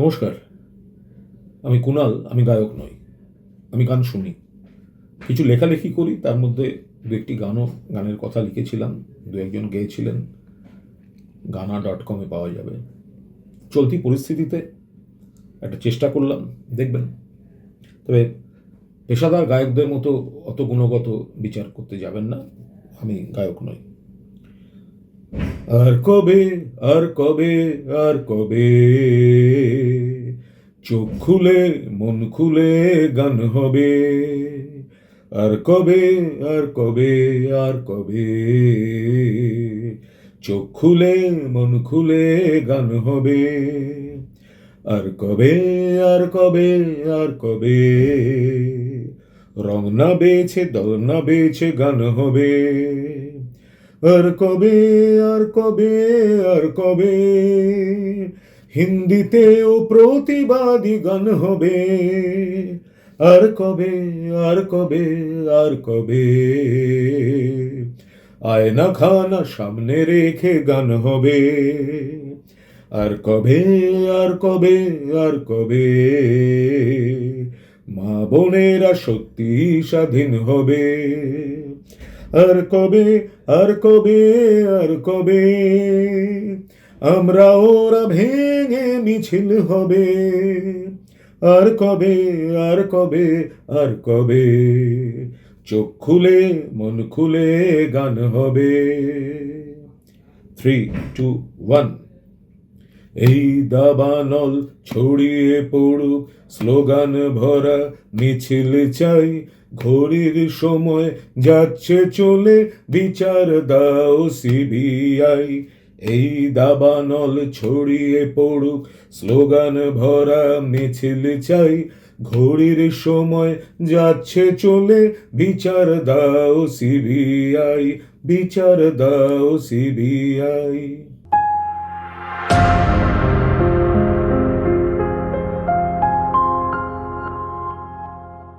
নমস্কার। আমি কুনাল আমি গায়ক নই। আমি গান শুনি। কিছু লেখালেখি করি, তার মধ্যে দু একটি গানও, গানের কথা লিখেছিলাম, দু একজন গেয়েছিলেন। গানা ডট কমে পাওয়া যাবে। চলতি পরিস্থিতিতে একটা চেষ্টা করলাম, দেখবেন। তবে পেশাদার গায়কদের মতো অত গুণগত বিচার করতে যাবেন না, আমি গায়ক নই। আর কবে আর কবে আর কবে? চোখ খুলে, মন খুলে গান হবে। আর কবে আর কবে আর কবে? চোখ খুলে, মন খুলে গান হবে। আর কবে আর কবে আর কবে? রং না বেছে, দল না বেছে গান হবে। আর কবে আর কবে আর কবে? হিন্দিতেও প্রতিবাদী গান হবে। আর কবে আর কবে আর কবে? আয়না খানা সামনে রেখে গান হবে। আর কবে আর কবে আর কবে? মা বোনেরা সত্যি স্বাধীন হবে। আর কবে আর কবে আর কবে? আমরা ওরা ভেঙে মিছিল হবে। আর কবে আর কবে আর কবে? চোখ খুলে, মন খুলে গান হবে। থ্রি টু ওয়ান এই দাবানল ছড়িয়ে পড়ুক, স্লোগান ভরা মিছিল চাই। ঘড়ির সময় যাচ্ছে চলে, বিচার দাও সিবিআই। এই দাবানল ছড়িয়ে পড়ুক, স্লোগান ভরা মিছিল চাই। ঘড়ির সময় যাচ্ছে চলে, বিচার দাও সিবিআই, বিচার দাও সিবিআই।